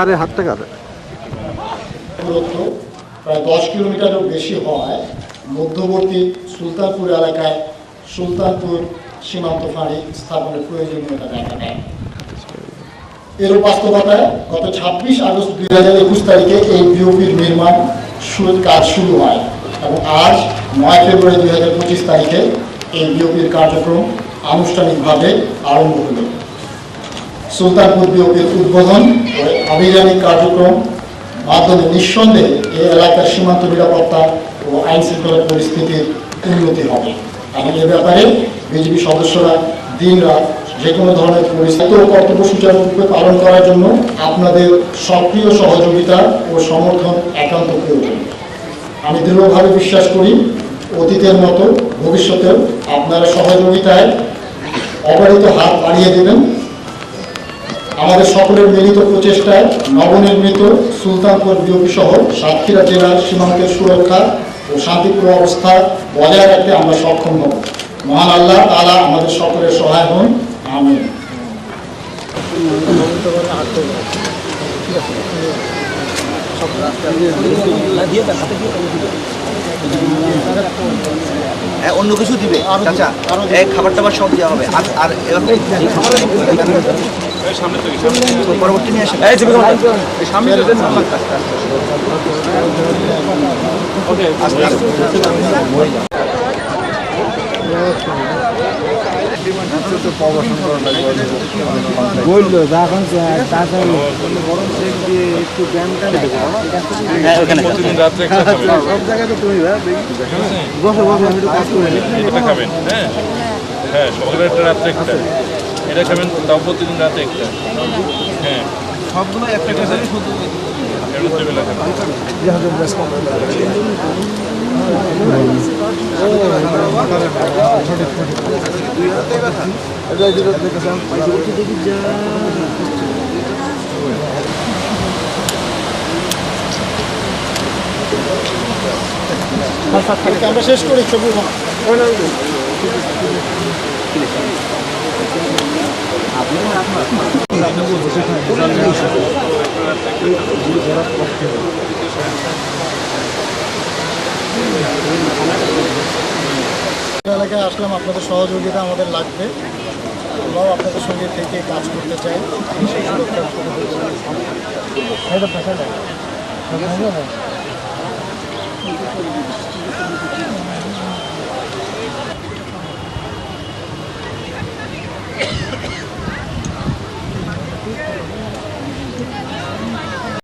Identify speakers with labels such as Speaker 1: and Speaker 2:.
Speaker 1: আরে, হাতটা
Speaker 2: দূরত্ব প্রায় দশ কিলোমিটারেরও বেশি হওয়ায় মধ্যবর্তী সুলতানপুর এলাকায় সুলতানপুর সীমান্ত ফাঁড়ি স্থাপনের প্রয়োজনীয়তা দেখা এর বাস্তবতায় গত ছাব্বিশ আগস্ট দুই হাজার একুশ তারিখে এই বিওপির নির্মাণ কাজ শুরু হয় এবং আজ নয় ফেব্রুয়ারি দুই হাজার পঁচিশ তারিখে এই বিওপির কার্যক্রম আনুষ্ঠানিকভাবে আরম্ভ হলো। সুলতানপুর বিওপির উদ্বোধন আভিযানিক কার্যক্রম মাধ্যমে নিঃসন্দেহে এই এলাকার সীমান্ত নিরাপত্তা ও আইন শৃঙ্খলা পরিস্থিতির উন্নতি হবে। এবং এ ব্যাপারে বিজেপি সদস্যরা দিন রাত যে কোনো ধরনের পরিস্থিতি ও কর্তব্য সুচারুরূপে পালন করার জন্য আপনাদের সক্রিয় সহযোগিতা ও সমর্থন একান্ত প্রয়োজন। আমি দৃঢ়ভাবে বিশ্বাস করি, অতীতের মতো ভবিষ্যতেও আপনারা সহযোগিতায় অবারিত হাত বাড়িয়ে দেবেন। আমাদের সকলের মিলিত প্রচেষ্টায় নবনির্মিত সুলতানপুর বিওপি সহ সাতক্ষীরা জেলার সীমান্তের সুরক্ষা ও শান্তিপূর্ণ অবস্থা বজায় রাখতে আমরা সক্ষম হব। মহান আল্লাহ তাআলা আমাদের সকলের সহায় হন। আমিন।
Speaker 3: হ্যাঁ, অন্য কিছু দিবে চাচা। এই খাবার টাবার সব দেওয়া হবে। আর আর এরকম পরবর্তী নিয়ে আসেন।
Speaker 4: বলল ব্যায়ামটা
Speaker 3: হ্যাঁ
Speaker 5: একটা খাবেন
Speaker 4: সব জায়গায় তো তুমি ভাই বসো বসো আমি একটু কাজ করে নিই।
Speaker 5: এটা খাবেন হ্যাঁ। হ্যাঁ সকালে একটা রাত্রে একটা। এটা খাবেন তাও প্রতিদিন রাতে একটা। হ্যাঁ।
Speaker 4: সবগুলো একটা শুধু যা
Speaker 2: আমরা শেষ করি ছবি এলাকায় আসলাম আপনাদের সহযোগিতা আমাদের লাগবে। আমরাও আপনাদের সঙ্গে থেকে কাজ করতে চাই।